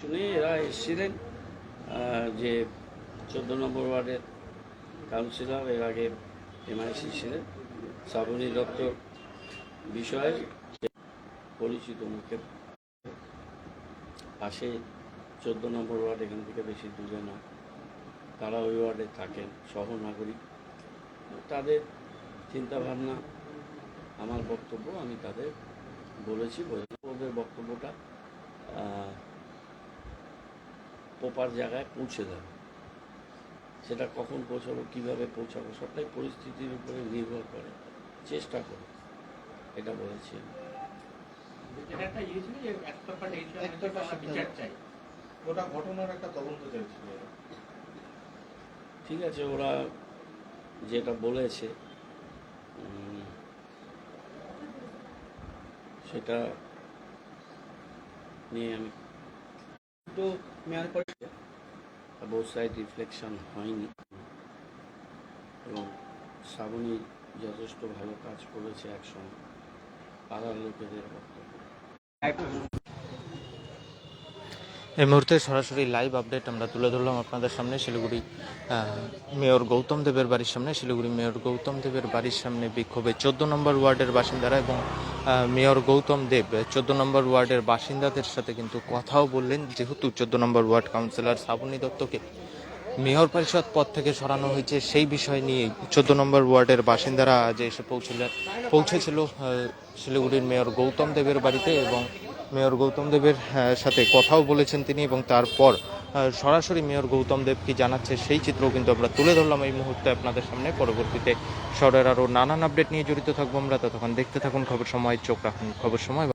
শুনে এরা এসেছিলেন। যে চোদ্দ নম্বর ওয়ার্ডের কাউন্সিলর এর আগে এমআইসি ছিলেন। শ্রাবণী দত্তর বিষয়ে পরিচিত মুখে পাশে চোদ্দ নম্বর ওয়ার্ড এখান থেকে বেশি দূরে না। তারা ওই ওয়ার্ডে থাকেন সহ নাগরিক তাদের চিন্তাভাবনা, আমার বক্তব্য আমি তাদের বলেছি ওদের বক্তব্যটা প্রপার জায়গায় পৌঁছে দেবে সেটা কখন পৌঁছাবো কীভাবে পৌঁছাবো সবটাই পরিস্থিতির উপরে নির্ভর করে। চেষ্টা করো এটা বলেছি একটা ইয়ে ঠিক আছে ওরা যেটা বলেছে সেটা নিয়ে আমি তো মেয়র পরিষদ বোথ সাইড রিফ্লেকশন হয়নি। এবং শ্রাবণী যথেষ্ট ভালো কাজ করেছে একসময়। পাড়ার লোকেদের এই মুহূর্তে সরাসরি লাইভ আপডেট আমরা তুলে ধরলাম আপনাদের সামনে শিলিগুড়ি মেয়র গৌতম দেবের বাড়ির সামনে। শিলিগুড়ি মেয়র গৌতম দেবের বাড়ির সামনে বিক্ষোভে চোদ্দ নম্বর ওয়ার্ডের বাসিন্দারা এবং মেয়র গৌতম দেব চোদ্দ নম্বর ওয়ার্ডের বাসিন্দাদের সাথে কিন্তু কথাও বললেন। যেহেতু চোদ্দ নম্বর ওয়ার্ড কাউন্সিলর শ্রাবণী দত্তকে মেয়র পরিষদ পদ থেকে সরানো হয়েছে, সেই বিষয় নিয়ে চোদ্দ নম্বর ওয়ার্ডের বাসিন্দারা আজ এসে পৌঁছলেন পৌঁছেছিল শিলিগুড়ির মেয়র গৌতম দেবের বাড়িতে এবং মেয়র গৌতম দেবের সাথে কথাও বলেছেন তিনি এবং তারপর সরাসরি মেয়র গৌতম দেব কি জানাচ্ছে সেই চিত্রও কিন্তু আমরা তুলে ধরলাম এই মুহূর্তে আপনাদের সামনে। পরবর্তীতে শহরের আরও নানান আপডেট নিয়ে জড়িত থাকব আমরা। ততক্ষণ দেখতে থাকুন খবর সময়, চোখ রাখুন খবর সময়।